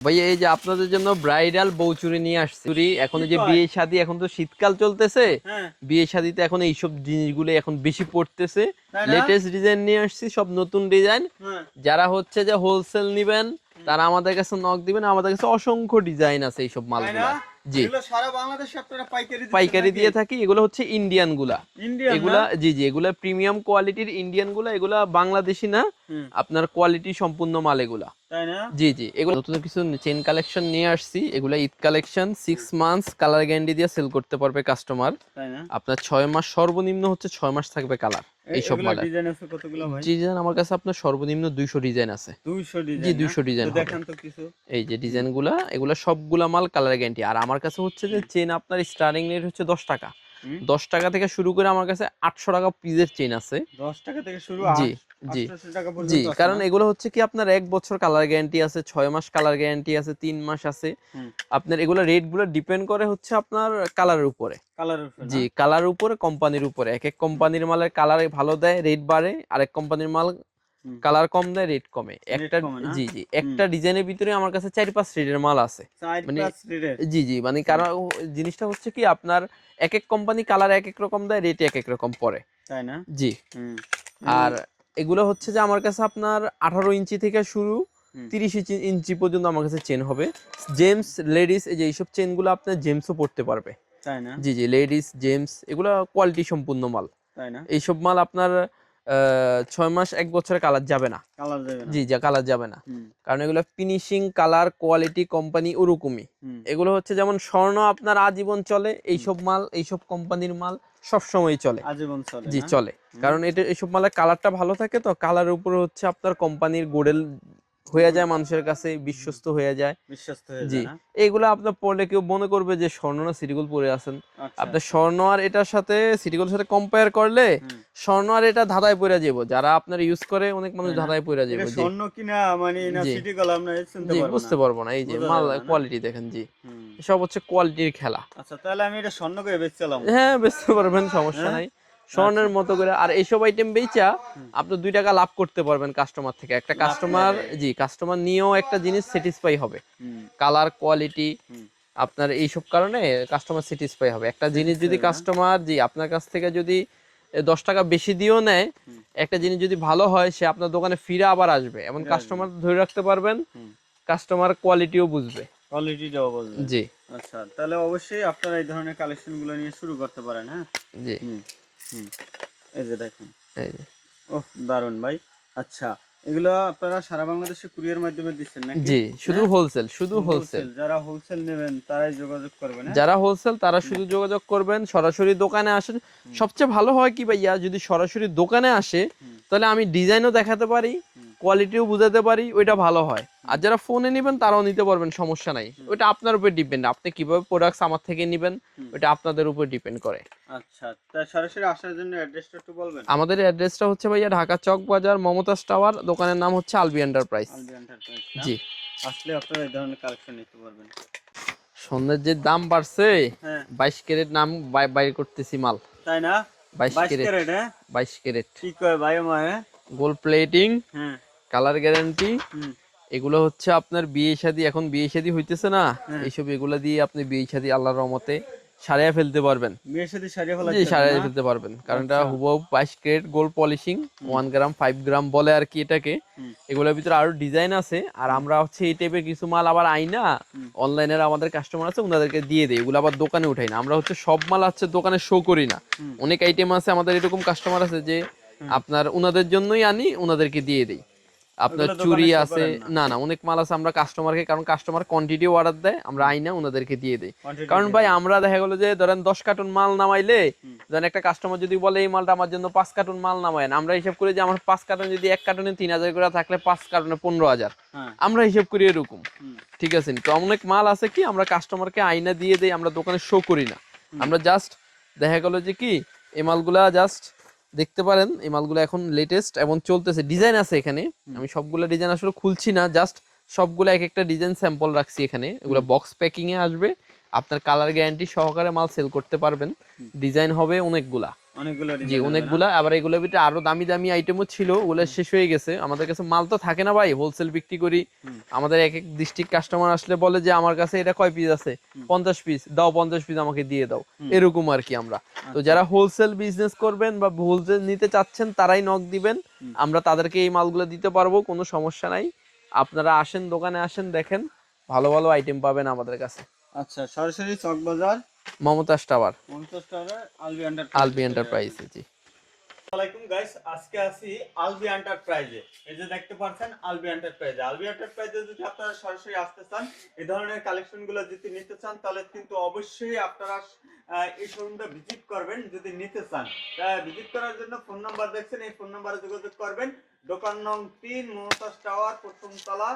ভাইয়া এই যে আপনাদের জন্য ব্রাইডাল বৌচুরি নিয়ে আসছি। চুরি এখন যে বিয়ে শাদী এখন তো শীতকাল চলতেছে। হ্যাঁ। বিয়ে শাদীতে এখন এইসব জিনিসগুলো এখন বেশি পড়তেছে। লেটেস্ট ডিজাইন নিয়ে আসছি সব নতুন ডিজাইন হ্যাঁ। যারা হচ্ছে যে হোলসেল নিবেন তারা আমাদের কাছে নক দিবেন। আমাদের কাছে অসংখ্য ডিজাইন আছে এইসব মালগুলো। জি। সারা বাংলাদেশে আপনারা পাইকারি পাইকারি দিয়ে থাকি এগুলো হচ্ছে ইন্ডিয়ানগুলা। এগুলা জি জি এগুলা প্রিমিয়াম কোয়ালিটির ইন্ডিয়ানগুলা এগুলা বাংলাদেশি না। আপনার কোয়ালিটি সম্পূর্ণ মাল এগুলা। জি জি এগুলো নতুন কিছু চেন কালেকশন নিয়ে আসছি। এগুলা Eid collection six months colour guarantee দিয়ে সেল করতে পারবে কাস্টমার আপনার ছয় মাস সর্বনিম্ন হচ্ছে ছয় মাস থাকবে কালার এইসব মালের ডিজাইন আছে কতগুলো ভাই? ডিজাইন আমার কাছে আপনার সর্বনিম্ন দুইশো ডিজাইন আছে। জি 200 ডিজাইন হবে। দেখান তো কিছু। এই যে ডিজাইনগুলা এগুলা সবগুলা মাল কালার গ্যারান্টি আর আমার কাছে হচ্ছে যে চেন আপনার স্টার্টিং রেট হচ্ছে দশ টাকা। দশ টাকা থেকে শুরু করে আমার কাছে আটশো টাকা পিসের চেন আছে। 10 টাকা থেকে শুরু জি। জি। 800 টাকা পর্যন্ত জি কারণ এগুলো হচ্ছে কি আপনার এক বছর কালার গ্যারান্টি আছে ছয় মাস কালার গ্যারান্টি আছে তিন মাস আছে। আপনার এগুলো রেটগুলো ডিপেন্ড করে হচ্ছে আপনার কালারের উপরে। উপরে জি কালার উপরে কোম্পানির উপরে। এক এক কোম্পানির মালের কালার ভালো দেয় রেট বাড়ে আরেক কোম্পানির মাল কালার কম দেয় রেট কমে। একটা জি জি একটা ডিজাইনের ভিতরে আমার কাছে চার পাঁচ রেটের মাল আছে। মানে- জি জি মানে কারণ জিনিসটা হচ্ছে কি আপনার এক এক কোম্পানি কালার এক এক রকম দেয় রেট এক এক রকম পড়ে। তাই না? জি। আর এগুলো হচ্ছে যে আমার কাছে আপনার আঠারো ইঞ্চি থেকে শুরু তিরিশ ইঞ্চি- ইঞ্চি পর্যন্ত আমার কাছে চেন হবে। জেমস লেডিস এই যে এইসব চেনগুলো আপনার জেমসও পড়তে পারবে। তাই না? জি জি লেডিস জেমস এগুলো কোয়ালিটি সম্পূর্ণ মাল। তাই না? এইসব মাল আপনার ছয় মাস এক বছরে কালার যাবে না। কালার যাবে না। জি যা কালার যাবে না। কারণ এগুলো ফিনিশিং কালার কোয়ালিটি কোম্পানি ওরকমই। এগুলো হচ্ছে যেমন স্বর্ণ আপনার আজীবন চলে এইসব মাল এইসব কোম্পানির মাল সব সময় চলে। আজীবন চলে জি চলে। কারণ এটা এইসব মালের কালারটা ভালো থাকে তো কালারের উপরে হচ্ছে আপনার কোম্পানির গোডেল হয়ে যায় মানুষের কাছে বিশ্বস্ত হয়ে যায়। বিশ্বস্ত হয়ে জি। এইগুলো আপনার পড়লে কেউ মনে করবে যে স্বর্ণ না সিটিগুল পরে আছেন। আচ্ছা। আপনার স্বর্ণ আর এটার সাথে সিটিগুলোর সাথে কম্পেয়ার করলে স্বর্ণ আর এটা ধাঁধায় পড়ে যাব। যারা আপনার ইউজ করে অনেক মানুষ তাই না? ধাঁধায় পড়ে যাবে স্বর্ণ কিনা মানে না জি। সিটি কলাম শুনতে জি পারব বুঝতে পারব না এই যে মাল কোয়ালিটি দেখেন জি। সব হচ্ছে কোয়ালিটির খেলা। আচ্ছা তাহলে আমি এটা স্বর্ণ করে বেচছিলাম হ্যাঁ বেচতে পারবেন সমস্যা হ্যাঁ? নাই। স্বর্ণের মতো করে। আর এইসব আইটেম বেচা। আপনি দুই টাকা লাভ করতে পারবেন কাস্টমার থেকে। একটা কাস্টমার জি কাস্টমার নিয়েও একটা জিনিস স্যাটিসফাই হবে। কালার কোয়ালিটি আপনার এইসব কারণে কাস্টমার স্যাটিসফাই হবে। একটা জিনিস যদি কাস্টমার জি আপনার কাছ থেকে যদি দশ টাকা বেশি দিয়েও নেয় একটা জিনিস যদি ভালো হয় সে আপনার দোকানে ফিরে আবার আসবে। এমন কাস্টমার ধরে রাখতে পারবেন কাস্টমার কোয়ালিটিও বুঝবে। কোয়ালিটিটাও বলবেন জি। আচ্ছা তাহলে অবশ্যই আপনারা এই ধরনের কালেকশনগুলো নিয়ে শুরু করতে পারেন হ্যাঁ? জি। এই যে দেখেন এই যে। ওহ দারুণ ভাই আচ্ছা এগুলো আপনারা সারা বাংলাদেশে কুরিয়ার মাধ্যমে দিচ্ছেন নাকি জি শুধু হ্যাঁ? হোলসেল শুধু হোলসেল যারা হোলসেল নেবেন তারাই যোগাযোগ করবেন হ্যাঁ? যারা হোলসেল তারা শুধু যোগাযোগ করবেন সরাসরি দোকানে আসেন সবচেয়ে ভালো হয় কি ভাইয়া যদি সরাসরি দোকানে আসে তাহলে আমি ডিজাইনও দেখাতে পারি। কোয়ালিটিও বুঝাতে পারি ওইটা ভালো হয়। আর যারা ফোনে নেবেন তারাও নিতে পারবেন সমস্যা নাই। ওইটা আপনার উপর ডিপেন্ড আপনি কীভাবে প্রোডাক্টস আমার থেকে নেবেন ওইটা আপনাদের উপর ডিপেন্ড করে। আচ্ছা তা সরাসরি আসার জন্য অ্যাড্রেসটা একটু বলবেন। আমাদের অ্যাড্রেসটা হচ্ছে ভাইয়া ঢাকা চক বাজার মমতাজ টাওয়ার দোকানের নাম হচ্ছে আলবি এন্টারপ্রাইজ আলবি এন্টারপ্রাইজ জি। আসলে আপনারা এই ধরনের কালেকশন নিতে পারবেন। স্বর্ণের যে দাম বাড়ছে হ্যাঁ। বাইশ ক্যারেট নাম বাই- বাইর করতেছি মাল। তাই না? বাইশ ক্যারেট। হ্যাঁ? বাইশ ক্যারেট। কি কয় ভাই হ্যাঁ গোল্ড প্লেটিং হ্যাঁ। Colour guarantee. এগুলো হচ্ছে আপনার বিয়ে শাদী এখন বিয়ে শাদী হইতেছে না। হ্যাঁ। এইসব এগুলো দিয়ে আপনি বিয়ে শাদী আল্লাহর রহমতে সারিয়া ফেলতে পারবেন। সারিয়ে ফেলতে পারবেন। কারণ এটা আচ্ছা। হুবহু বাইশ carat gold polishing one gram five gram বলে আর কি এটাকে। এগুলোর ভিতরে আরও ডিজাইন আছে। আর আমরা হচ্ছে এই টাইপের কিছু মাল আবার আইনা হুম। অনলাইনের আমাদের কাস্টমার আছে ওনাদেরকে দিয়ে দেয় এগুলো আবার দোকানে উঠাই না। আমরা হচ্ছে সব মাল হচ্ছে দোকানে শো করি না। অনেক আইটেম আছে আমাদের এরকম কাস্টমার আছে যে আপনার ওনাদের জন্যই আনি ওনাদেরকে দিয়ে দিই। আপনার চুরি আছে না। না অনেক মাল আছে আমরা কাস্টমারকে কারণ কাস্টমার কোয়ান্টিটি অর্ডার দেয় আমরা আইনা ওনাদেরকে দিয়ে দিই। কারণ ভাই আমরা দেখা গেলো যে ধরেন দশ কার্টুন মাল নামাইলে ধরেন একটা কাস্টমার যদি বলে এই মালটা আমার জন্য পাঁচ কার্টুন মাল নামায়েন আমরা হিসাব করি যে আমার পাঁচ কার্টুন যদি এক কার্টুনে তিন হাজার করে থাকলে পাঁচ কার্টুনে পনেরো হাজার। হ্যাঁ। আমরা হিসাব করি এরকম। ঠিক আছে? তো অনেক মাল আছে কি আমরা কাস্টমারকে আইনা দিয়ে দেই আমরা দোকানে শো করি না। আমরা জাস্ট দেখা গেল যে কি এই মালগুলা জাস্ট দেখতে পারেন এই মালগুলো এখন লেটেস্ট এবং চলতেছে। ডিজাইন আছে এখানে। আমি সবগুলো ডিজাইন আসলে খুলছি না জাস্ট সবগুলো এক একটা ডিজাইন স্যাম্পল রাখছি এখানে। এগুলো বক্স প্যাকিং এ আসবে। আপনার কালার গ্যারান্টি সহকারে মাল সেল করতে পারবেন। ডিজাইন হবে অনেকগুলা অনেকগুলো। জি? অনেকগুলা আবার এগুলোর ভিতরে আরও দামি দামি আইটেমও ছিল ওগুলো শেষ হয়ে গেছে। আমাদের কাছে মাল তো থাকে না ভাই হোলসেল বিক্রি করি। আমাদের এক এক ডিস্ট্রিক্ট কাস্টমার আসলে বলে যে আমার কাছে এটা কয় পিস আছে? পঞ্চাশ পিস দাও পঞ্চাশ পিস আমাকে দিয়ে দাও। এরকম আর কি আমরা। তো আচ্ছা। যারা হোলসেল বিজনেস করবেন বা হোলসেল নিতে চাচ্ছেন তারাই নক দিবেন। আমরা তাদেরকে এই মালগুলো দিতে পারব কোনো সমস্যা নাই। আপনারা আসেন দোকানে আসেন দেখেন ভালো ভালো আইটেম পাবেন আমাদের কাছে। আচ্ছা সরাসরি চক বাজার মমতাজ টাওয়ার। পঞ্চাশ টাকার আলবি আন্ডার আলবি এন্টারপ্রাইজ জি। আসসালামাইকুম গাইস আজকে আছি আলবি এন্টারপ্রাইজে এই যে দেখতে পাচ্ছেন আলবি এন্টারপ্রাইজে আলবি এন্টারপ্রাইজে যদি আপনারা সরাসরি আসতে চান এই ধরনের কালেকশনগুলো যদি নিতে চান তাহলে কিন্তু অবশ্যই আপনারা আহ, এই শোরুমটা ভিজিট করবেন যদি নিতে চান। ভিজিট করার জন্য ফোন নাম্বার দেখছেন এই ফোন নাম্বারে যোগাযোগ করবেন। দোকান নং তিন মমতাজ টাওয়ার প্রথম তলা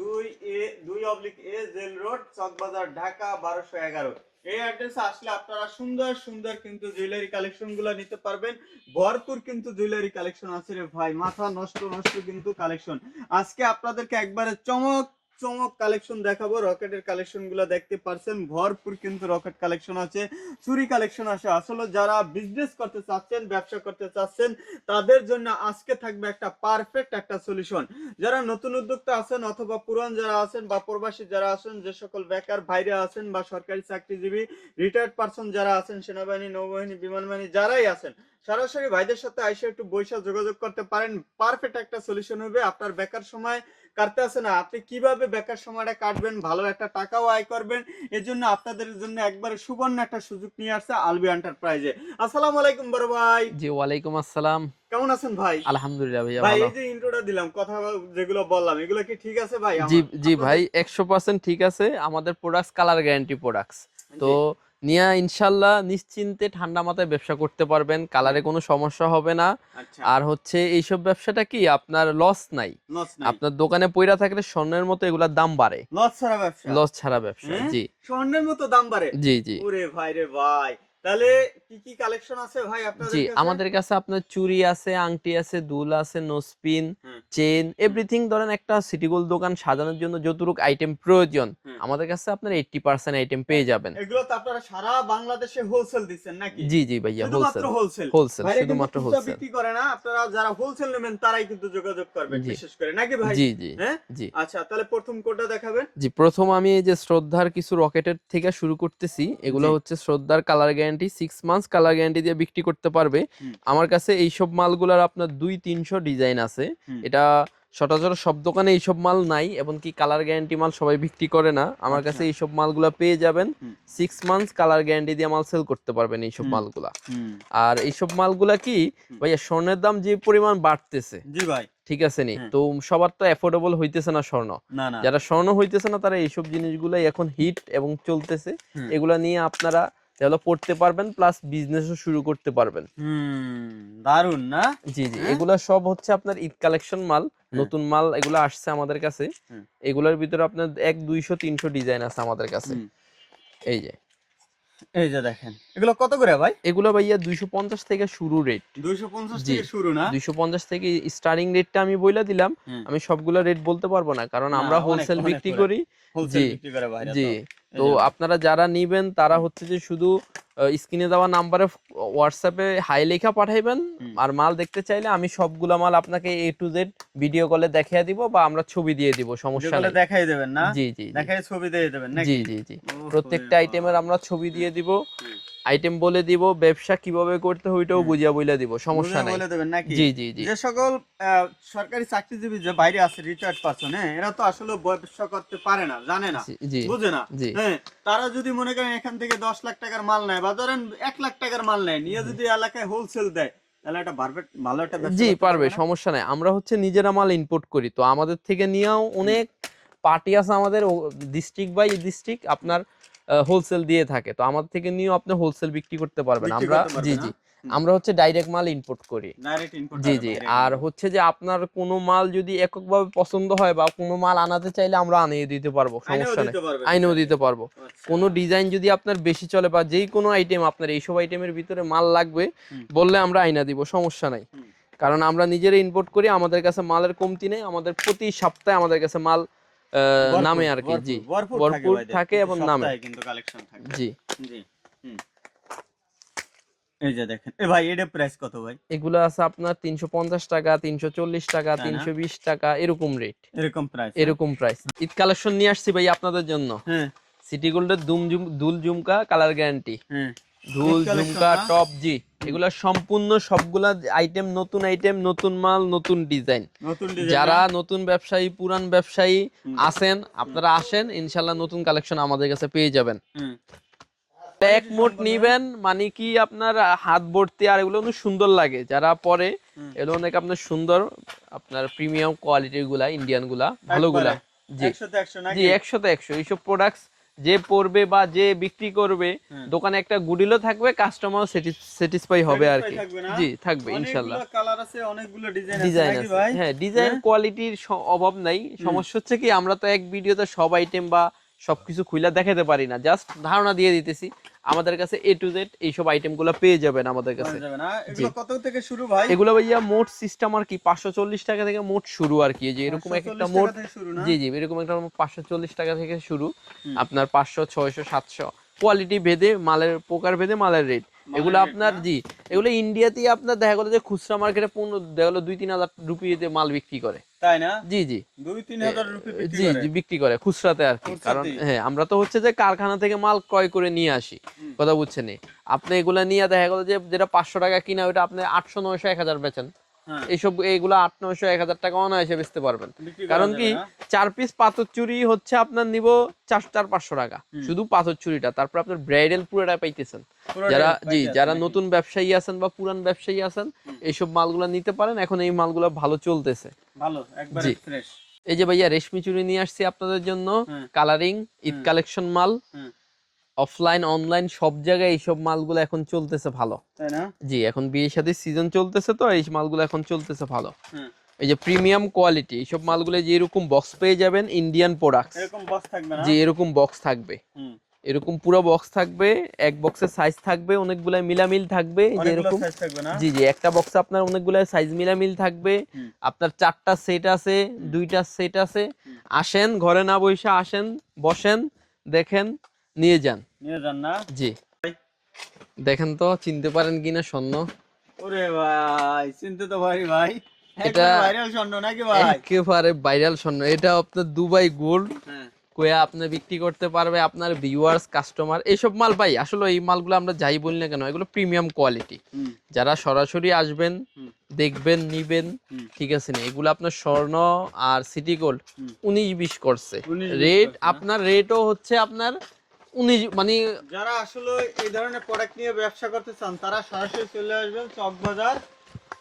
দুই এ দুই oblique A jail road Chawkbazar Dhaka বারোশো এগারো। এই অ্যাড্রেসে আসলে আপনারা সুন্দর সুন্দর কিন্তু জুয়েলারি কালেকশনগুলো নিতে পারবেন। ভরপুর কিন্তু জুয়েলারি কালেকশন আছে রে ভাই। মাথা নষ্ট নষ্ট কিন্তু কালেকশন আজকে আপনাদেরকে একবারে চমক চমক কালেকশন দেখাবো। রকেটের কালেকশনগুলো দেখতে পারছেন। ভরপুর কিন্তু রকেট কালেকশন আছে। চুরি কালেকশন আছে। আসলে যারা বিজনেস করতে চাচ্ছেন, ব্যবসা করতে চাচ্ছেন, তাদের জন্য আজকে থাকবে একটা পারফেক্ট একটা সলিউশন যারা নতুন উদ্যোক্তা আছেন অথবা পুরান যারা আছেন বা প্রবাসী যারা আছেন, যে সকল বেকার ভাইরা আছেন বা সরকারি চাকরিজীবী রিটায়ার্ড পারসন যারা আছেন, সেনাবাহিনী, নৌবাহিনী বিমান বাহিনী যারাই আছেন, সরাসরি ভাইদের সাথে এসে একটু বৈশা যোগাযোগ করতে পারেন। পারফেক্ট একটা সলিউশন হবে। আপনার বেকার সময় কাটতে আছে না। আপনি কীভাবে বেকার সময়টা কাটবেন ভালো একটা টাকাও আয় করবেন এর জন্য আপনাদের জন্য একবারে সুবর্ণ একটা সুযোগ নিয়ে আসছে আলবি এন্টারপ্রাইজে আসসালামু আলাইকুম বড় ভাই। জি ওয়ালাইকুম আসসালাম। কেমন আছেন ভাই? আলহামদুলিল্লাহ ভাইয়া ভাই এই যে ইন্ট্রোটা দিলাম কথা যেগুলো বললাম এগুলো কি ঠিক আছে ভাই জি জি ভাই একশো পার্সেন্ট ঠিক আছে। আমাদের প্রোডাক্টস কালার গ্যারান্টি প্রোডাক্টস তো নিয়া ইনশাল্লাহ নিশ্চিন্তে ঠান্ডা মাথায় ব্যবসা করতে পারবেন কালারে কোনো সমস্যা হবে না। আচ্ছা। আর হচ্ছে এইসব ব্যবসাটা কি আপনার লস নাই। আপনার দোকানে পয়রা থাকলে স্বর্ণের মতো এগুলার দাম বাড়ে। লস ছাড়া ব্যবসা? লস ছাড়া ব্যবসা হ্যাঁ? জি। স্বর্ণের মতো দাম বাড়ে? জি জি। ওরে ভাই রে ভাই। তাহলে কি কি কালেকশন আছে ভাই আপনাদের জি আমাদের কাছে আপনার চুড়ি আছে আংটি আছে দুল আছে নোসপিন চেন এভরিথিং ধরেন একটা সিটি গোল্ড দোকান সাজানোর জন্য যতটুক আইটেম প্রয়োজন আমাদের কাছে আপনার এইটটি পার্সেন্ট আইটেম পেয়ে যাবেন। এগুলো তো আপনারা সারা বাংলাদেশে হোলসেল দিচ্ছেন নাকি? জি জি ভাইয়া হোলসেল হোলসেল হোলসেল শুধুমাত্র হোলসেল বিক্রি করে না আপনারা যারা হোলসেল নেবেন তারাই কিন্তু যোগাযোগ করবেন বিশেষ করে নাকি ভাই? জি জি হ্যাঁ? জি। আচ্ছা তাহলে প্রথম কোডটা দেখাবেন। জি প্রথম আমি এই যে শ্রদ্ধার কিছু রকেটের থেকে শুরু করতেছি এগুলো হচ্ছে শ্রদ্ধার colour guarantee six months colour guarantee দিয়ে বিক্রি করতে পারবে। আমার কাছে এইসব মালগুলার আপনার দুই তিনশো ডিজাইন আছে। এটা সচরাচর সব দোকানে এইসব মাল নাই এবং কি কালার গ্যারান্টি মাল সবাই বিক্রি করে না। আমার কাছে আচ্ছা। এইসব মালগুলা পেয়ে যাবেন। সিক্স মান্থস কালার গ্যারান্টি দিয়ে মাল সেল করতে পারবেন এইসব। মালগুলা। আর এইসব মালগুলা কি ভাইয়া স্বর্ণের দাম যে পরিমাণ বাড়তেছে। জি ভাই। ঠিক আছে নি? হ্যাঁ। তো সবার তো অ্যাফোর্ডেবল হইতেছে না স্বর্ণ। যারা স্বর্ণ হইতেছে না তারা এইসব জিনিসগুলাই এখন হিট এবং চলতেছে। এগুলা নিয়ে আপনারা ডেভেলপ করতে পারবেন প্লাস বিজনেসও শুরু করতে পারবেন। দারুণ না? জি জি হ্যাঁ? এগুলা সব হচ্ছে আপনার ঈদ কালেকশন মাল নতুন মাল এগুলো আসছে আমাদের কাছে। এগুলোর ভিতরে আপনার এক দুইশো তিনশো ডিজাইন আছে আমাদের কাছে। এই যে। এই যে দেখেন এগুলো কত করে ভাই? এগুলো ভাইয়া দুইশো পঞ্চাশ থেকে শুরু রেট দুইশো পঞ্চাশ থেকে শুরু না? দুইশো পঞ্চাশ থেকে স্টার্টিং রেটটা আমি বইলা দিলাম। আমি সবগুলো রেট বলতে পারব না কারণ আমরা হোলসেল বিক্রি করি। জি, জি। তো। আপনারা যারা নিবেন তারা হচ্ছে যে শুধু স্ক্রিনে দেওয়া নাম্বারে হোয়াটসঅ্যাপে হাই লেখা পাঠাইবেন। আর মাল দেখতে চাইলে আমি সবগুলা মাল আপনাকে এ টু জেড ভিডিও কলে দেখিয়ে দিব বা আমরা ছবি দিয়ে দিব সমস্যা নেই। দেখাই দেবেন না? জি জি। দেখাই ছবি দিয়ে দেবেন নাকি? জি জি জি। প্রত্যেকটা আইটেমের আমরা ছবি দিয়ে দিব। আইটেম বলে দিব ব্যবসা কীভাবে করতে হয় ওইটাও। বুঝিয়া বইলা দিব সমস্যা নাই। বলে দেবেন নাকি? জি জি জি। যে সকল সরকারি চাকরিজীবী যে বাইরে আছে রিটায়ার্ড পারসন হ্যাঁ এরা তো আসলে ব্যবসা করতে পারে না জানে না বুঝে না হ্যাঁ তারা যদি মনে করেন এখান থেকে দশ লাখ টাকার মাল নেয় বা ধরেন এক লাখ টাকার মাল নেয় নিয়ে যদি এলাকায় হোলসেল দেয় ভালো একটা জি পারবে সমস্যা নাই। আমরা হচ্ছে নিজেরা মাল ইম্পোর্ট করি তো আমাদের থেকে নিয়েও অনেক পার্টি আছে আমাদের ডিস্ট্রিক্ট বাই ডিস্ট্রিক্ট আপনার হোলসেল দিয়ে থাকে। তো আমাদের থেকে নিয়েও আপনি হোলসেল বিক্রি করতে পারবেন। আমরা জি জি। আমরা হচ্ছে ডাইরেক্ট মাল ইম্পোর্ট করি। জি জি। আর হচ্ছে যে আপনার কোনো মাল যদি এককভাবে পছন্দ হয় বা কোনো মাল আনাতে চাইলে আমরা আনিয়ে দিতে পারব আইনেও সমস্যা নেই। দিতে আইনেও দিতে পারব। আচ্ছা। কোনো ডিজাইন যদি আপনার বেশি চলে বা যেই কোনো আইটেম আপনার এইসব আইটেমের ভিতরে মাল লাগবে বললে আমরা আইনা দিব সমস্যা নাই। কারণ আমরা নিজেরা ইম্পোর্ট করি আমাদের কাছে মালের কমতি নেই আমাদের প্রতি সপ্তাহে আমাদের কাছে মাল নামে আর কি জি। ভরপুর থাকে এবং নামে। কিন্তু কালেকশন থাকে। জি। জি এই যে দেখেন এ ভাই এটা প্রাইস কত ভাই? এগুলো আছে আপনার তিনশো পঞ্চাশ টাকা তিনশো চল্লিশ টাকা তাই না? তিনশো বিশ টাকা এরকম রেট এরকম প্রাইস এরকম প্রাইস ঈদ কালেকশন নিয়ে আসছি ভাই আপনাদের জন্য। হ্যাঁ। সিটি গোল্ডের দুম জুম দুল ঝুমকা কালার গ্যারান্টি হ্যাঁ। Collection ঝুমকা টপ জি। এগুলা সম্পূর্ণ সবগুলা আইটেম নতুন আইটেম নতুন মাল নতুন ডিজাইন নতুন ডিজাইন যারা নতুন ব্যবসায়ী পুরান ব্যবসায়ী। আছেন আপনারা আসেন ইনশাল্লাহ নতুন কালেকশন আমাদের কাছে পেয়ে যাবেন। এক মোট নিবেন মানে কি আপনার হাত ভর্তি আর এগুলো অনেক সুন্দর লাগে। যারা পরে এগুলো অনেক আপনার সুন্দর আপনার প্রিমিয়াম কোয়ালিটিরগুলা ইন্ডিয়ানগুলা ভালো গুলা জি। একশোতে একশো একশোতে একশো। এইসব প্রোডাক্টস যে পড়বে বা যে বিক্রি করবে দোকানে একটা গুডিলও থাকবে কাস্টমার স্যাটিসফাই হবে আর কি? জি থাকবে ইনশাআল্লাহ কালার আছে অনেকগুলো ডিজাইন আছে হ্যাঁ ডিজাইন হ্যাঁ? কোয়ালিটির অভাব নাই। সমস্যা হচ্ছে কি আমরা তো এক ভিডিওতে সব আইটেম বা সবকিছু খুইলা দেখাতে পারি না। জাস্ট ধারণা দিয়ে দিতেছি। আমাদের কাছে এ টু জেড এইসব আইটেমগুলো পেয়ে যাবেন আমাদের কাছে। কত থেকে শুরু ভাই? এগুলো ভাইয়া মোট সিস্টেম আর কি পাঁচশো চল্লিশ টাকা থেকে মোট শুরু আর কি। যে এরকম একটা মোট শুরু জি জি এরকম একটা পাঁচশো চল্লিশ টাকা থেকে শুরু। আপনার পাঁচশো ছয়শো সাতশো। কোয়ালিটি ভেদে মালের প্রকার ভেদে মালের রেট এগুলো আপনার জি এগুলো ইন্ডিয়াতেই আপনার দেখা গেলো যে খুচরা মার্কেটে পনেরো দেখা গেলো দুই তিন হাজার রুপিতে মাল বিক্রি করে। তাই না? জি জি। দুই তিন হাজার রুপি জি জি বিক্রি করে খুচরাতে আর কি। কারণ হ্যাঁ আমরা তো হচ্ছে যে কারখানা থেকে মাল ক্রয় করে নিয়ে আসি কথা বুঝছেন আপনি এগুলা নিয়ে দেখা গেলো যে যেটা পাঁচশো টাকা কিনা ওইটা আপনি আটশো নয়শো এক হাজার বেচেন। এইসব এইগুলো আট নয়শো এক হাজার টাকা অনায়াসে বেচতে পারবেন। কারণ কি চার পিস পাথর চুরি হচ্ছে আপনার নিব চার চার পাঁচশো টাকা। শুধু পাথর চুরিটা তারপর আপনার ব্রাইডাল পুরোটা পাইতেছেন। যারা জি যারা নতুন ব্যবসায়ী আছেন বা পুরান ব্যবসায়ী আছেন। এইসব মালগুলো নিতে পারেন এখন এই মালগুলো ভালো চলতেছে। ভালো একবারে জি। ফ্রেশ এই যে ভাইয়া রেশমি চুরি নিয়ে আসছি আপনাদের জন্য। কালারিং ঈদ কালেকশন মাল। অফলাইন অনলাইন সব জায়গায় এইসব মালগুলো এখন চলতেছে ভালো। তাই না? জি এখন বিয়ে শাদীর সিজন চলতেছে তো এই মালগুলো এখন চলতেছে ভালো। এই যে প্রিমিয়াম কোয়ালিটি এইসব মালগুলো যে এরকম বক্স পেয়ে যাবেন ইন্ডিয়ান প্রোডাক্ট এরকম থাকবে না? যে এরকম বক্স থাকবে। এরকম পুরো বক্স থাকবে এক বক্সের সাইজ থাকবে অনেকগুলা মিলামিল থাকবে এই যে এরকম। সাইজ থাকবে না? জি জি একটা বক্সে আপনার অনেকগুলা সাইজ মিলামিল থাকবে। আপনার চারটা সেট আছে দুইটা সেট আছে। আসেন ঘরে না বসে আসেন বসেন দেখেন নিয়ে যান। নিয়ে যান না? জি। দেখেন তো চিনতে পারেন কিনা স্বর্ণ। ওরে ভাই চিনতে তো ভাই ভাই। এটা- ভাইরাল স্বর্ণ নাকি ভাই? একেবারে ভাইরাল স্বর্ণ। এটা আপনার দুবাই গোল্ড। হ্যাঁ। কয়া আপনি বিক্রি করতে পারবে আপনার ভিউয়ার্স কাস্টমার এইসব মাল ভাই আসলে এই মালগুলো আমরা যাই বলি না কেন এগুলো প্রিমিয়াম কোয়ালিটি যারা সরাসরি আসবেন দেখবেন নিবেন ঠিক আছে না? এগুলো আপনার স্বর্ণ আর সিটি গোল্ড। উনিশ বিশ করছে। রেট আপনার রেটও হচ্ছে আপনার উনিশ মানে যারা আসলে এই ধরনের প্রোডাক্ট নিয়ে ব্যবসা করতে চান তারা সরাসরি চলে আসবেন চক বাজার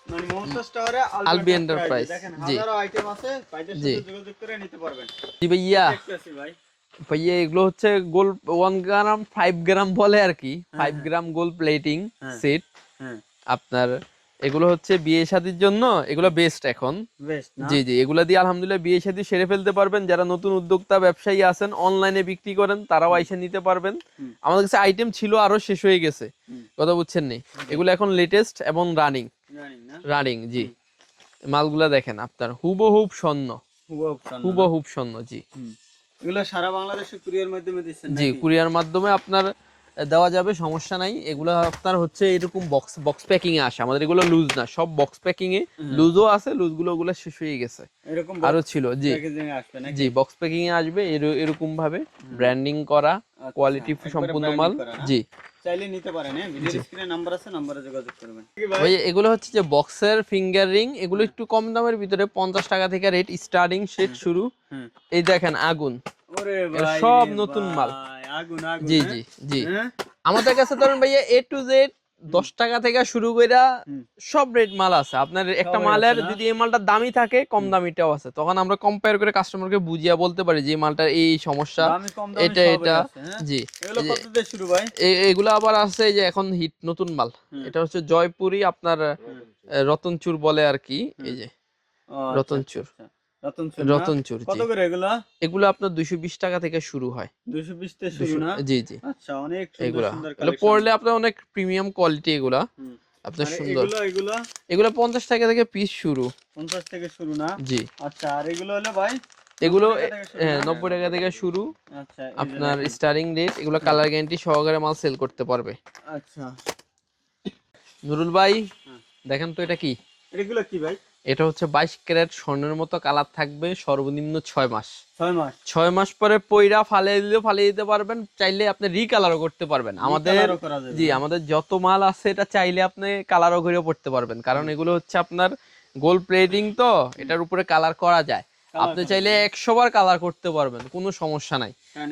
মানে মমতাজ টাওয়ারে আলবি Enterprise, দেখেন হাজারো আইটেম আছে ভাইদের সাথে যোগাযোগ করে নিতে পারবেন। জি ভাইয়া। ভাই। ভাইয়া এগুলো হচ্ছে gold one gram five gram বলে আর কি। Five. Gram gold plating. Set আপনার এগুলো হচ্ছে বিয়ে শাদির জন্য এগুলো বেস্ট এখন। জি জি এগুলা দিয়ে আলহামদুলিল্লাহ বিয়ে শাদী সেরে ফেলতে পারবেন। যারা নতুন উদ্যোক্তা ব্যবসায়ী আছেন অনলাইনে বিক্রি করেন তারাও আইসে নিতে পারবেন। আমাদের কাছে আইটেম ছিল আরও শেষ হয়ে গেছে। কথা বুঝছেন নি? এগুলো এখন লেটেস্ট এবং রানিং রানিং জি। মালগুলা দেখেন আপনার হুবহুব স্বর্ণ? হুবহুব স্বর্ণ জি। এগুলো সারা বাংলাদেশে কুরিয়ার মাধ্যমে দিচ্ছেন জি কুরিয়ার মাধ্যমে আপনার দেওয়া যাবে সমস্যা নাই। এগুলো আপনার হচ্ছে এরকম বক্স বক্স প্যাকিং এ আসে। আমাদের এগুলো লুজ না সব বক্স প্যাকিং এ। লুজও আছে লুজগুলো ওগুলো শেষ হয়ে গেছে। এরকম আরও ছিল জি। প্যাকেজিং আসবে নাকি? জি বক্স প্যাকিং এ আসবে এর- এরকম ভাবে ব্র্যান্ডিং করা আচ্ছা, কোয়ালিটি সম্পূর্ণ মাল জি। চাইলে নিতে পারেন হ্যাঁ? ভিডিও স্ক্রিনে নাম্বার আছে নাম্বারে যোগাযোগ করবেন। ভাই? এগুলো হচ্ছে যে বক্সের ফিঙ্গার রিং এগুলো একটু কম দামের ভিতরে পঞ্চাশ টাকা থেকে রেট স্টার্টিং সেট শুরু। এই দেখেন আগুন। ওরে ভাই সব নতুন মাল। আগুন জি হ্যাঁ? জি জি। হ্যাঁ? আমাদের কাছে ধরুন ভাইয়া এ টু জেড দশ টাকা থেকে শুরু হুম। সব রেট মাল আছে। আপনার একটা মালের যদি এই মালটা দামি থাকে কম দামিটাও আছে। তখন আমরা কম্পেয়ার করে কাস্টমারকে বুঝিয়ে বলতে পারি যে মালটার এই সমস্যা এটা এটা। হ্যাঁ? জি এগুলো আবার আছে যে এখন হিট নতুন মাল। এটা হচ্ছে জয়পুরি আপনার রতনচুর বলে আর কি এই যে আচ্ছা, রতনচুর। আচ্ছা। রতনচুর না? রতনচুর কত করে এগুলো? এগুলো আপনার দুইশো বিশ টাকা থেকে শুরু হয়। 220 থেকে শুরু না? জি জি। আচ্ছা অনেক সুন্দর সুন্দর এগুলো পড়লে আপনার অনেক প্রিমিয়াম কোয়ালিটি এগুলা। আপনার সুন্দর। এগুলো এগুলো? এগুলো পঞ্চাশ টাকা থেকে পিস শুরু। 50 থেকে শুরু না? জি। আচ্ছা আর এগুলো হলো ভাই? এগুলো হ্যাঁ? নব্বই টাকা থেকে শুরু। আচ্ছা আপনার। স্টার্টিং রেট এগুলো কালার গ্যারান্টি সহকারে মাল সেল করতে পারবে। আচ্ছা। নুরুল ভাই হ্যাঁ। দেখেন তো এটা কি? এগুলো কি ভাই? এটা হচ্ছে বাইশ ক্যারেট স্বর্ণের মতো কালার থাকবে সর্বনিম্ন ছয় মাস। ছয় মাস? ছয় মাস পরে পইরা ফালিয়ে দিলেও ফালিয়ে দিতে পারবেন চাইলে আপনি রিকালারও করতে পারবেন। আমাদের করা। জি আমাদের যত মাল আছে এটা চাইলে আপনি কালারও করেও পড়তে পারবেন। কারণ এগুলো হচ্ছে আপনার গোল্ড প্লেটিং তো এটার উপরে কালার করা যায়। আপনি চাইলে একশো বার কালার করতে পারবেন কোনো সমস্যা নাই।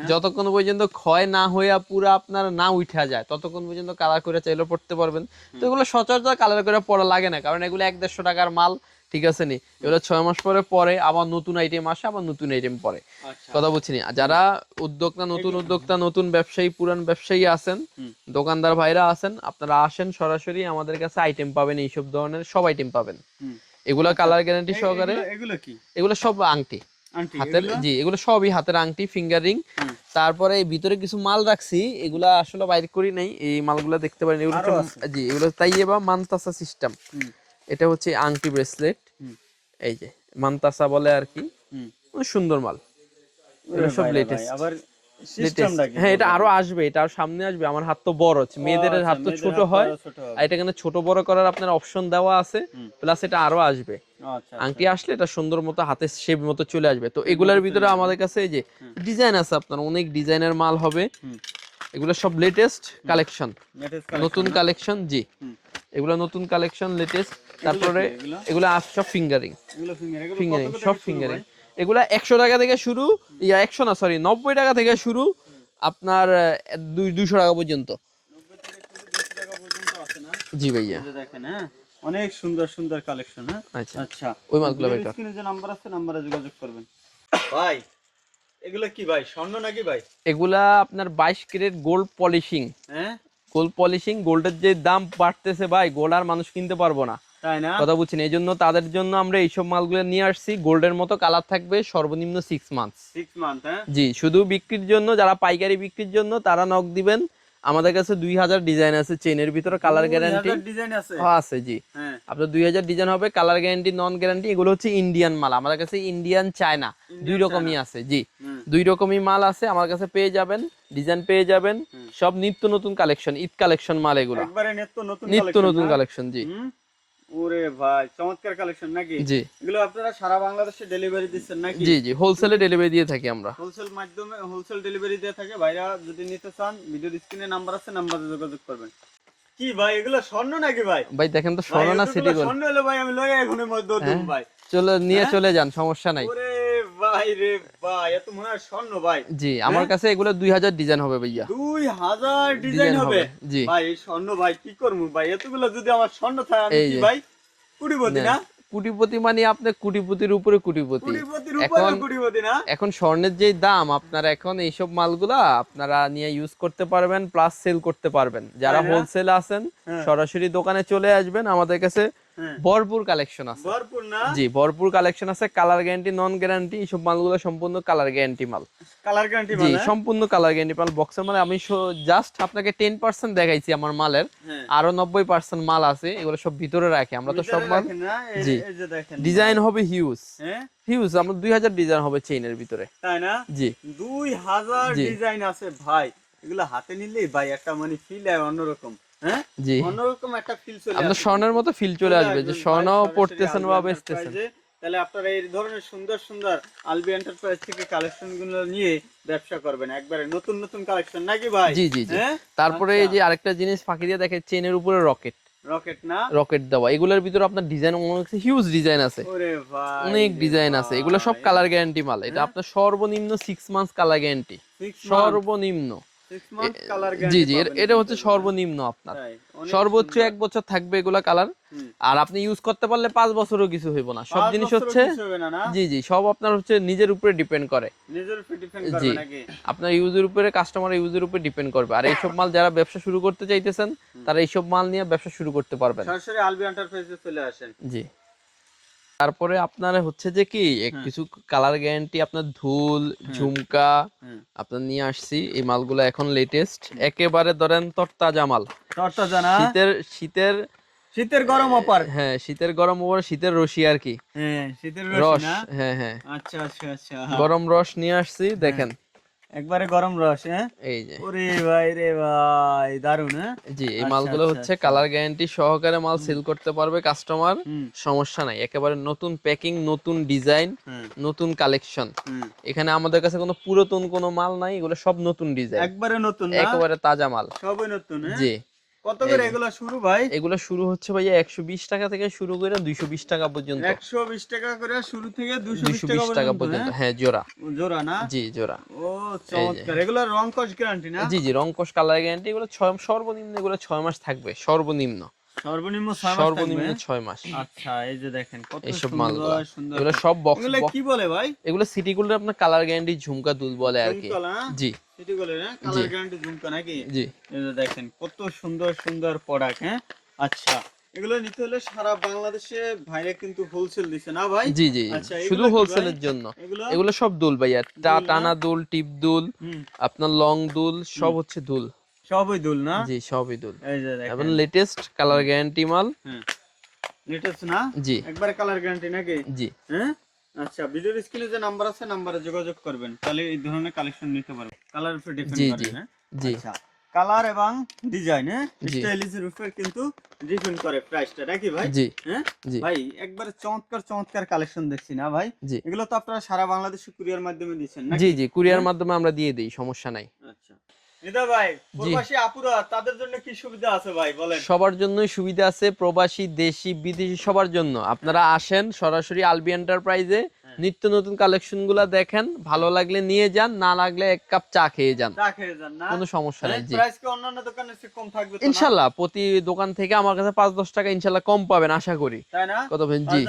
যতক্ষণ পর্যন্ত ক্ষয় না হইয়া পুরো আপনার না উঠা যায় ততক্ষণ পর্যন্ত কালার করে চাইলে পড়তে পারবেন। তো এগুলো সচরাচর কালার করে পড়া লাগে না কারণ এগুলো এক দেড়শো টাকার মাল ঠিক আছে নি? এগুলো ছয় মাস পরে পরে আবার নতুন আইটেম আসে আবার নতুন আইটেম পরে। আচ্ছা। কথা বুঝছিনি আর যারা উদ্যোক্তা নতুন উদ্যোক্তা নতুন ব্যবসায়ী পুরান ব্যবসায়ী আছেন দোকানদার ভাইরা আছেন আপনারা আসেন সরাসরি আমাদের কাছে আইটেম পাবেন এইসব ধরনের সব আইটেম পাবেন। এগুলা কালার গ্যারান্টি সহকারে এগুলো- কি? এগুলো সব আংটি। হাতের? জি এগুলো সবই হাতের আংটি ফিঙ্গার রিং তারপরে এই ভিতরে কিছু মাল রাখছি এগুলা আসলে বাইরে করি নাই এই মালগুলা দেখতে পারেন। এগুলো জি এগুলো তাই বা মানতাসা সিস্টেম এটা হচ্ছে আংটি ব্রেসলেট এই যে মানতাসা বলে আর কি। হুম। সুন্দর মাল। এগুলো সব latest। আবার হ্যাঁ এটা আরও আসবে এটা আরও সামনে আসবে। আমার হাত তো বড় মেয়েদের আচ্ছা, হাত তো ছোট হয়। আরও এটা এখানে ছোট বড় করার আপনার অপশন দেওয়া আছে প্লাস এটা আরও আসবে। আচ্ছা আংটি আসলে এটা সুন্দর মতো হাতে শেপ মতো চলে আসবে। তো এগুলোর ভিতরে আমাদের কাছে এই যে ডিজাইন আছে আপনার অনেক ডিজাইনের মাল হবে। এগুলো সব লেটেস্ট কালেকশন নতুন কালেকশন জি। এগুলো নতুন কালেকশন লেটেস্ট তারপরে এগুলো? সব ফিঙ্গারিং ফিঙ্গারিং সব ফিঙ্গারিং? এগুলা একশো টাকা থেকে শুরু ইয়া একশো না সরি নব্বই টাকা থেকে শুরু আপনার দুই দুইশো টাকা পর্যন্ত। 90 থেকে শুরু 200 টাকা পর্যন্ত আছে না? জি ভাইয়া দেখেন, হ্যাঁ? অনেক সুন্দর সুন্দর কালেকশন হ্যাঁ? আচ্ছা। আচ্ছা। ওই মালগুলো বেকার স্ক্রিনে যে নাম্বার আছে নাম্বারে যোগাযোগ করবেন। ভাই এগুলো কি ভাই স্বর্ণ নাকি ভাই? এগুলা আপনার বাইশ ক্যারেট গোল্ড পলিশিং হ্যাঁ? গোল্ড পলিশিং গোল্ডের যে দাম বাড়তেছে ভাই গোল্ড আর মানুষ কিনতে পারব না। কথা বুঝছেন এই জন্য তাদের জন্য আমরা এইসব মালগুলো নিয়ে আসছি। গোল্ডের মতো কালার থাকবে সর্বনিম্ন সিক্স মান্থস সিক্স মান্থ হ্যাঁ? জি শুধু বিক্রির জন্য যারা পাইকারি বিক্রির জন্য তারা নক দিবেন। আমাদের কাছে দুই হাজার ডিজাইন আছে চেনের ভিতরে কালার গ্যারান্টি ডিজাইন আছে? আছে জি। হ্যাঁ। আপনার দুই হাজার ডিজাইন হবে কালার গ্যারান্টি নন গ্যারান্টি এগুলো হচ্ছে ইন্ডিয়ান মাল। আমাদের কাছে ইন্ডিয়ান চায়না দুই রকমই আছে জি। দুই রকমই মাল আছে আমার কাছে পেয়ে যাবেন ডিজাইন পেয়ে যাবেন। সব নিত্য নতুন কালেকশন ঈদ কালেকশন মাল এগুলো। নিত্য নতুন নিত্য নতুন কালেকশন জি? ওরে ভাই চমৎকার কালেকশন নাকি? জি। এগুলো আপনারা সারা বাংলাদেশে ডেলিভারি দিচ্ছেন নাকি? জি জি হোলসেলে ডেলিভারি দিয়ে থাকি আমরা। হোলসেল মাধ্যমে হোলসেল ডেলিভারি দিয়ে থাকে। ভাইরা যদি নিতে চান ভিডিওর স্ক্রিনে নাম্বার আছে নাম্বারে যোগাযোগ করবেন। কি ভাই এগুলো স্বর্ণ নাকি ভাই? ভাই দেখেন তো স্বর্ণ না সিটি গোল্ড? স্বর্ণ হলো ভাই আমি লয়ে এখনের মধ্যে ভাই। চলে নিয়ে চলে যান সমস্যা নাই। ওরে ভাই রে ভাই এত মনে হয় স্বর্ণ ভাই। জি আমার কাছে এগুলো দুই হাজার ডিজাইন হবে ভাইয়া। দুই হাজার ডিজাইন হবে? হবে, জি। ভাই স্বর্ণ ভাই কি করব ভাই? এতগুলো যদি আমার স্বর্ণ থাকে আমি কি যে। ভাই কুড়িপতি না কুটিপতি মানে আপনি কুটিপতির উপরে কুটিপতি। এখন এখন স্বর্ণের যেই দাম আপনারা এখন এইসব মালগুলা আপনারা নিয়ে ইউজ করতে পারবেন প্লাস সেল করতে পারবেন। যারা হোলসেল আছেন হ্যাঁ। সরাসরি দোকানে চলে আসবেন আমাদের কাছে। ভরপুর কালেকশন আছে। ভরপুর না? জি ভরপুর কালেকশন আছে কালার গ্যারান্টি নন গ্যারান্টি এইসব মালগুলো সম্পূর্ণ কালার গ্যারান্টি মাল। কালার গ্যারান্টি জি মানে সম্পূর্ণ কালার গ্যারান্টি মাল বক্সের মানে আমি জাস্ট আপনাকে টেন পার্সেন্ট দেখাইছি আমার মালের হ্যাঁ। আরও নব্বই পার্সেন্ট মাল আছে এগুলো সব ভিতরে রাখি আমরা তো সব মাল না, এই- জি। এই যে দেখেন। ডিজাইন হবে হিউজ হ্যাঁ? হিউজ আমরা দুই হাজার ডিজাইন হবে চেইনের ভিতরে। তাই না? জি। দুই হাজার জি। ডিজাইন আছে ভাই। এগুলো হাতে নিলেই ভাই একটা মানে ফিল হয় অন্যরকম। হ্যাঁ জি। অন্যরকম একটা ফিল চলে আপনার স্বর্ণের মতো ফিল চলে আসবে যে স্বর্ণ পড়তেছেন বা বেচতেছেন। তাহলে আপনারা এই ধরনের সুন্দর সুন্দর আলবি এন্টারপ্রাইজ থেকে কালেকশনগুলো নিয়ে ব্যবসা করবেন। একবারে নতুন নতুন কালেকশন নাকি ভাই? জি জি হ্যাঁ? তারপরে এই যে আরেকটা জিনিস ফাঁকি দিয়ে দেখে চেনের উপরে রকেট। রকেট না? রকেট দেওয়া। এগুলোর ভিতরে আপনার ডিজাইন হিউজ ডিজাইন আছে। অনেক ডিজাইন আছে। এগুলো সব কালার গ্যারান্টি মাল। এটা আপনার সর্বনিম্ন সিক্স মান্থস কালার গ্যারান্টি সর্বনিম্ন। জি জি এটা হচ্ছে সর্বনিম্ন আপনার। সর্বোচ্চ এক বছর থাকবে এগুলা কালার আর আপনি ইউজ করতে পারলে পাঁচ বছরও কিছু হইব না। সব জিনিস হচ্ছে? জি জি সব আপনার হচ্ছে নিজের উপরে ডিপেন্ড করে। জি। আপনার ইউজের উপরে কাস্টমার ইউজের উপরে ডিপেন্ড করবে। আর এইসব মাল যারা ব্যবসা শুরু করতে চাইতেছেন তারা এইসব মাল নিয়ে ব্যবসা শুরু করতে পারবেন। সরাসরি আলবি এন্টারপ্রাইজে চলে আসেন। জি। তারপরে আপনার হচ্ছে যে কি কিছু কালার গ্যারান্টি আপনার ধুল ঝুমকা আপনার নিয়ে আসছি এই মালগুলো এখন লেটেস্ট একেবারে ধরেন তরতাজা মাল। তরতা জানা শীতের শীতের শীতের গরম অপার হ্যাঁ শীতের গরম অপার শীতের রশি আর কি। হ্যাঁ শীতের রস না? হ্যাঁ হ্যাঁ। আচ্ছা আচ্ছা আচ্ছা। গরম রস নিয়ে আসছি দেখেন। একবারে গরম রস হ্যাঁ? এই যে। ওরে ভাই রে ভাই দারুণ হ্যাঁ? জি এই আচ্ছা, মালগুলো আচ্ছা, হচ্ছে আচ্ছা। কালার গ্যারান্টি সহকারে মাল সেল করতে পারবে কাস্টমার সমস্যা নাই। একেবারে নতুন প্যাকিং নতুন ডিজাইন নতুন কালেকশন এখানে আমাদের কাছে কোনো পুরাতন কোনো মাল নাই এগুলো সব নতুন ডিজাইন একবারে নতুন একেবারে তাজা মাল। সবই নতুন হ্যাঁ? জি। কত করে এগুলো শুরু ভাই? এগুলো শুরু হচ্ছে একশো বিশ টাকা থেকে শুরু করে দুইশো বিশ টাকা পর্যন্ত। একশো বিশ টাকা করে শুরু থেকে দুশো দুইশো বিশ বিশ টাকা টাকা পর্যন্ত পর্যন্ত হ্যাঁ? জোড়া হ্যাঁ? জোড়া। না? জি জোড়া। ও চমৎকার। এগুলো রং কস গ্যারান্টি না? জি জি রংকশ কালার গ্যারান্টি এগুলো সর্বনিম্ন এগুলো ছয় মাস থাকবে সর্বনিম্ন। সর্বনিম্ন ছয় মাস সর্বনিম্ন মাস। আচ্ছা এই যে দেখেন কত সুন্দর সুন্দর এগুলো সব বক্স এগুলো কি বলে ভাই? এগুলো সিটি গোল্ডের আপনার কালার গ্যারান্টি ঝুমকা দুল বলে আর কি। জি। সিটি কালার গ্যারান্টি ঝুমকা নাকি? জি। এই যে দেখেন কত সুন্দর সুন্দর প্রোডাক্ট হ্যাঁ? আচ্ছা এগুলো নিতে হলে সারা বাংলাদেশে ভাইরা কিন্তু হোলসেল দিছে না ভাই? জি জি আচ্ছা, শুধু হোলসেলের জন্য। এগুলো? এগুলো সব দুল ভাইয়া? টানা দুল টিপ দুল আপনার লং দুল সব হচ্ছে দুল। সবই দুল না? জি সবই দুল এই যে এবং লেটেস্ট কালার গ্যারান্টি মাল। হ্যাঁ। লেটেস্ট না? জি। একবারে কালার গ্যারান্টি নাকি? জি। হ্যাঁ? আচ্ছা ভিডিওর স্ক্রিনে যে নাম্বার আছে নাম্বারে যোগাযোগ করবেন। তাহলে এই ধরনের কালেকশন নিতে পারবেন। কালার উপর ডিপেন্ড করে জি, হ্যাঁ? জি। আচ্ছা। কালার এবং ডিজাইন হ্যাঁ। স্টাইলিশের উপর কিন্তু ডিপেন্ড করে প্রাইসটা নাকি ভাই? জি। হ্যাঁ? জি। ভাই একবারে চমৎকার চমৎকার কালেকশন দেখছি না ভাই? এগুলো তো আপনারা সারা বাংলাদেশে কুরিয়ার মাধ্যমে দিচ্ছেন নাকি? জি জি। কুরিয়ার হ্যাঁ? মাধ্যমে আমরা দিয়ে দিই সমস্যা নাই। সবার জন্যই সুবিধা আছে প্রবাসী দেশি বিদেশি সবার জন্য। আপনারা আসেন সরাসরি আলবি এন্টারপ্রাইজে হ্যাঁ। নিত্য নতুন কালেকশনগুলা দেখেন ভালো লাগলে নিয়ে যান না লাগলে এক কাপ চা খেয়ে যান। কোনো সমস্যা নেই? ইনশাল্লাহ প্রতি দোকান থেকে আমার কাছে পাঁচ দশ টাকা ইনশাল্লাহ কম পাবেন আশা করি। কত পাবেন জি।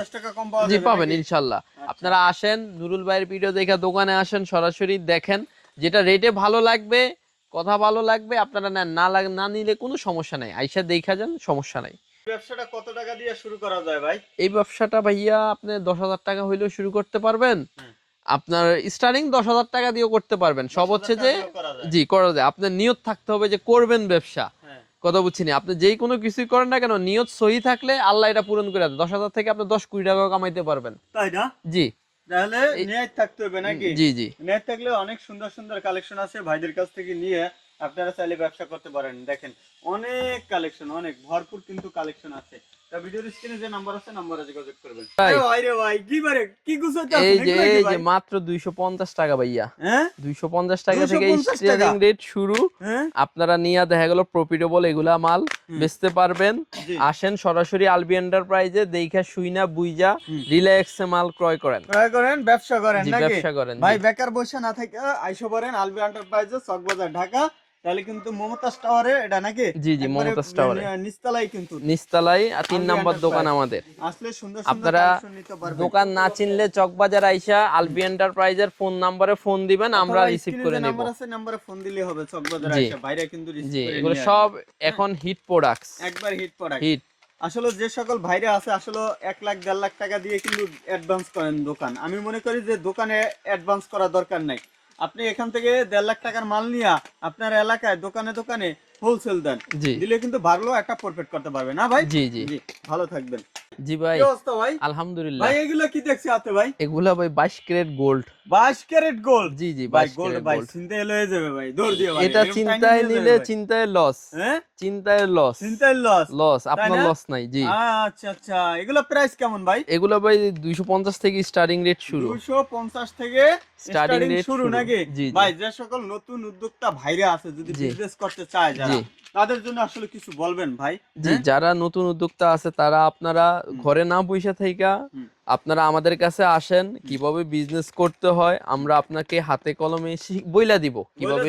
জি পাবেন ইনশাল্লাহ। আচ্ছা। আপনারা আসেন নুরুল ভাইয়ের ভিডিও দেখে দোকানে আসেন সরাসরি দেখেন। যেটা রেটে ভালো লাগবে কথা ভালো লাগবে আপনারা না লাগ না নিলে কোনো সমস্যা নাই। আইসা দেখা যান সমস্যা নাই। ব্যবসাটা কত টাকা দিয়ে শুরু করা যায় ভাই? এই ব্যবসাটা ভাইয়া আপনি দশ হাজার টাকা হইলেও শুরু করতে পারবেন। আপনার স্টার্টিং দশ হাজার টাকা দিয়েও করতে পারবেন। সব হচ্ছে যে। জি করা যায়। আপনার নিয়ত থাকতে হবে যে করবেন ব্যবসা। হ্যাঁ। কথা বুঝছিনি আপনি যেই কোনো কিছুই করেন না কেন নিয়ত সহি থাকলে আল্লাহ এটা পূরণ করে দেয় দশ হাজার থেকে আপনি দশ কুড়ি টাকা কামাইতে পারবেন। তাই না? জি। তাহলে নিয়ে থাকতে হবে নাকি? জি জি। নিয়ে থাকলে অনেক সুন্দর সুন্দর কালেকশন আছে ভাইদের কাছ থেকে নিয়ে আপনারা চাইলে ব্যবসা করতে পারেন। দেখেন অনেক কালেকশন অনেক ভরপুর কিন্তু কালেকশন আছে। তা ভিডিওর স্ক্রিনে যে নাম্বার আছে নাম্বারে যোগাযোগ করবেন। ভাই। আরে ভাই রে ভাই কি বারে কি গুছাইতে এই আছেন যে এগুলা কি এই ভাই? যে মাত্র দুইশো পঞ্চাশ টাকা ভাইয়া। হ্যাঁ? দুইশো পঞ্চাশ টাকা থেকে 250 স্টিয়ারিং টাকা? রেট শুরু। হ্যাঁ? আপনারা নিয়ে দেখা গেল প্রফিটেবল এগুলা মাল বেচতে পারবেন। আসেন সরাসরি আলবি এন্টারপ্রাইজে দেখা শুইনা বুইজা। রিল্যাক্সে মাল ক্রয় করেন। ক্রয় করেন ব্যবসা করেন ব্যবসা করেন ভাই বেকার বসে না থেকে আইসো পারেন আলবি এন্টারপ্রাইজে চকবাজার ঢাকা। তাহলে কিন্তু মমতাজ টাওয়ারে এটা নাকি? জি জি মমতাজ টাওয়ারে। নি- নিচতলাই কিন্তু। নিস্তালাই আর তিন নাম্বার দোকান আমাদের। আসলে সুন্দর সুন্দর আপনারা দোকান না চিনলে চকবাজার আইসা আলবি এন্টারপ্রাইজের ফোন নাম্বারে ফোন দিবেন আমরা রিসিভ করে নেব। নাম্বার আছে নাম্বারে ফোন দিলে হবে চকবাজার। আইসা। বাইরে কিন্তু রিসিভ করে এগুলো সব এখন হিট প্রোডাক্টস একবার হিট প্রোডাক্ট হিট আসলে যে সকল ভাইরা আছে আসলে এক লাখ দেড় লাখ টাকা দিয়ে কিন্তু অ্যাডভান্স করেন দোকান। আমি মনে করি যে দোকানে অ্যাডভান্স করা দরকার নাই। আপনি এখান থেকে দেড় লাখ টাকার মাল নিয়ে আপনার এলাকায় দোকানে দোকানে হোলসেল দেন দিলে কিন্তু ভালো একটা প্রফিট করতে পারবে না ভাই? জি জি। ভালো থাকবেন। জি ভাই ভাই? আলহামদুলিল্লাহ। ভাই এগুলো কি দেখছি হাতে ভাই? এগুলা ভাই বাইশ ক্যারেট গোল্ড বাইশ ক্যারেট গোল্ড জি জি ভাই গোল্ড ভাই চিন্তায় লয়ে যাবে ভাই দৌড় দিয়ে ভাই। এটা চিন্তায় নিলে চিন্তায় লস হ্যাঁ? চিন্তায় লস চিন্তায় লস লস আপনার লস নাই জি। আচ্ছা আচ্ছা। এগুলো প্রাইস কেমন ভাই? এগুলো ভাই দুইশো পঞ্চাশ থেকে স্টার্টিং রেট শুরু। দুশো পঞ্চাশ থেকে Starting রেট শুরু। নাকি। ভাই যে সকল নতুন উদ্যোক্তা ভাইরা আছে যদি বিজনেস করতে চায় যারা তাদের জন্য আসলে কিছু বলবেন ভাই জি হ্যাঁ? যারা নতুন উদ্যোক্তা আছে তারা আপনারা ঘরে না বসে থাইকা হুম। আপনারা আমাদের কাছে আসেন কীভাবে বিজনেস করতে হয় আমরা আপনাকে হাতে কলমে বইলা দিব কীভাবে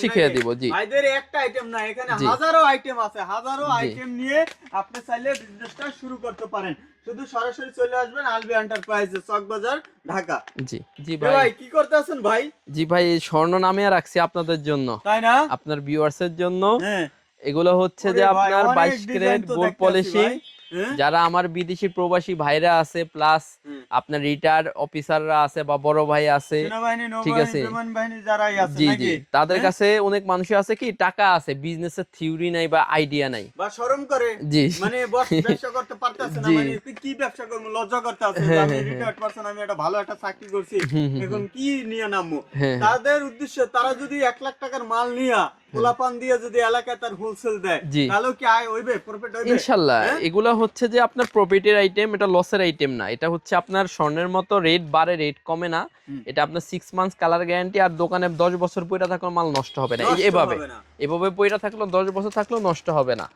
শিখিয়ে? দিব জি। ভাইদের একটা আইটেম না এখানে হাজারো আইটেম আছে হাজারো আইটেম নিয়ে আপনি চাইলে বিজনেসটা শুরু করতে পারেন। শুধু সরাসরি চলে আসবেন আলবি এন্টারপ্রাইজে চকবাজার ঢাকা। জি জি ভাই। ভাই কি করতে আছেন ভাই? জি ভাই এই স্বর্ণ নামে রাখছি আপনাদের জন্য। তাই না? আপনার ভিউয়ার্স এর জন্য। হ্যাঁ। এগুলো হচ্ছে যে আপনার অনেক বাইশ design ক্যারেট তো গোল্ড পলিশিং? যারা আমার বিদেশি প্রবাসী ভাইরা আছে প্লাস আপনার রিটায়ার্ড অফিসাররা আছে বা বড় ভাই আছে ঠিক আছে। জি জি। তাদের হ্যাঁ? কাছে অনেক মানুষ আছে কি টাকা আছে বিজনেসের থিওরি নাই বা আইডিয়া নাই। বা শরম করে। জি। মানে বস ব্যবসা করতে পারতেছে না মানে কি ব্যবসা করব লজ্জা করতে আছে হ্যাঁ, আমি হ্যাঁ, রিটায়ার্ড পারসন আমি একটা ভালো একটা চাকরি করছি এখন কি নিয়ে নামবো? হ্যাঁ। তাদের উদ্দেশ্যে তারা যদি এক লাখ টাকার মাল নিয়া পোলাপান দিয়ে যদি এলাকায় তার হোলসেল দেয় তাহলে কি আয় হইবে? প্রফিট হইবে? ইনশাল্লাহ। হ্যাঁ? এগুলা হচ্ছে যে আপনার প্রফিটের আইটেম এটা লসের আইটেম না। এটা হচ্ছে আপনার স্বর্ণের মতো রেট রেট কমে না। এটা আপনার মান্থস কালার গ্যারান্টি আর দোকানে দশ বছর পইরা থাকলে মাল নষ্ট হবে না। এভাবে। দশ বছর থাকলেও নষ্ট হবে না।